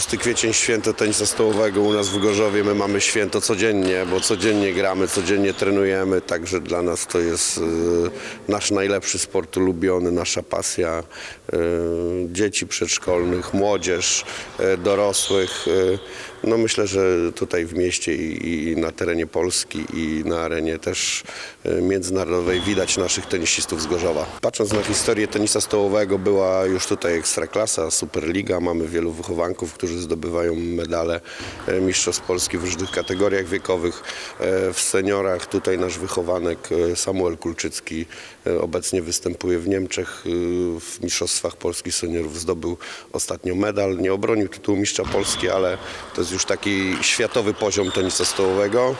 6 kwiecień święto tenisa stołowego u nas w Gorzowie. My mamy święto codziennie, bo codziennie gramy, codziennie trenujemy, także dla nas to jest e, nasz najlepszy sport ulubiony, nasza pasja. E, Dzieci przedszkolnych, młodzież, e, dorosłych. No myślę, że tutaj w mieście i, na terenie Polski i na arenie też międzynarodowej widać naszych tenisistów z Gorzowa. Patrząc na historię tenisa stołowego, była już tutaj Ekstraklasa, Superliga. Mamy wielu wychowanków, którzy zdobywają medale e, Mistrzostw Polski w różnych kategoriach wiekowych. E, W seniorach tutaj nasz wychowanek e, Samuel Kulczycki obecnie występuje w Niemczech w Mistrzostwach Polski Seniorów. Zdobył ostatnio medal. Nie obronił tytułu mistrza Polski, ale to jest już taki światowy poziom tenisa stołowego.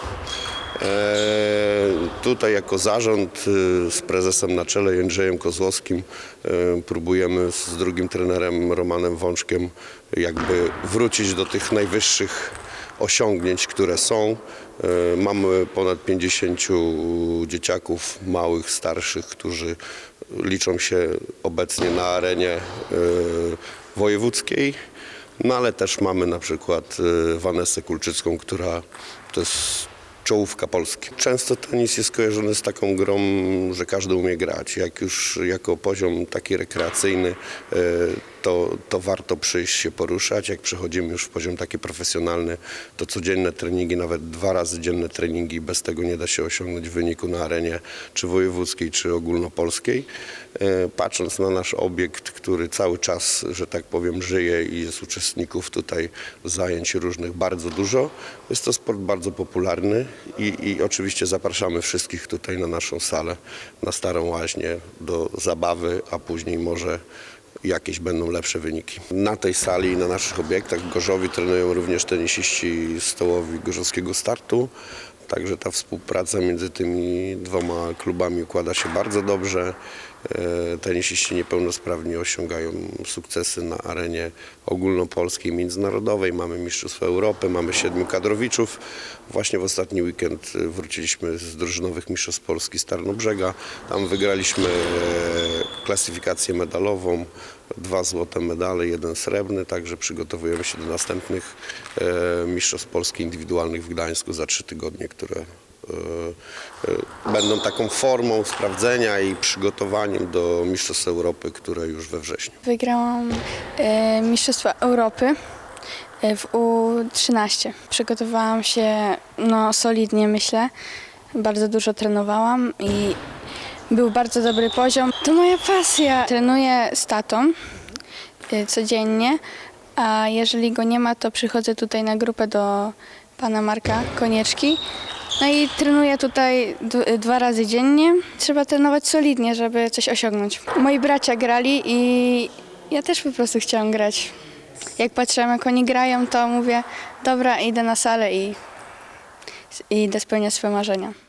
E, Tutaj jako zarząd e, z prezesem na czele Jędrzejem Kozłowskim e, próbujemy z drugim trenerem Romanem Wączkiem jakby wrócić do tych najwyższych osiągnięć, które są. E, Mamy ponad 50 dzieciaków małych, starszych, którzy liczą się obecnie na arenie wojewódzkiej. No ale też mamy na przykład Vanessę Kulczycką, która to jest czołówka Polski. Często tenis jest kojarzony z taką grą, że każdy umie grać. Jak już jako poziom taki rekreacyjny, e, to, to warto przyjść się poruszać. Jak przechodzimy już w poziom taki profesjonalny, to codzienne treningi, nawet dwa razy dzienne treningi, bez tego nie da się osiągnąć wyniku na arenie czy wojewódzkiej, czy ogólnopolskiej. E, Patrząc na nasz obiekt, który cały czas, że tak powiem, żyje i jest uczestników tutaj zajęć różnych bardzo dużo, jest to sport bardzo popularny i, i oczywiście zapraszamy wszystkich tutaj na naszą salę, na Starą Łaźnię do zabawy, a później może jakieś będą lepsze wyniki. Na tej sali i na naszych obiektach w Gorzowie trenują również tenisiści stołowi Gorzowskiego Startu. Także ta współpraca między tymi dwoma klubami układa się bardzo dobrze. E, Tenisiści niepełnosprawni osiągają sukcesy na arenie ogólnopolskiej, międzynarodowej. Mamy Mistrzostwa Europy, mamy siedmiu kadrowiczów. Właśnie w ostatni weekend e, wróciliśmy z drużynowych Mistrzostw Polski z Tarnobrzega. Tam wygraliśmy e, klasyfikację medalową, dwa złote medale, jeden srebrny, także przygotowujemy się do następnych Mistrzostw Polski indywidualnych w Gdańsku za trzy tygodnie, które będą taką formą sprawdzenia i przygotowaniem do Mistrzostw Europy, które już we wrześniu. Wygrałam e, Mistrzostwa Europy e, w U13. Przygotowałam się no, solidnie, myślę. Bardzo dużo trenowałam i był bardzo dobry poziom. To moja pasja. Trenuję z tatą e, codziennie, a jeżeli go nie ma, to przychodzę tutaj na grupę do pana Marka Konieczki. No i trenuję tutaj dwa razy dziennie. Trzeba trenować solidnie, żeby coś osiągnąć. Moi bracia grali i ja też po prostu chciałam grać. Jak patrzyłam, jak oni grają, to mówię, dobra, idę na salę i, i idę spełniać swoje marzenia.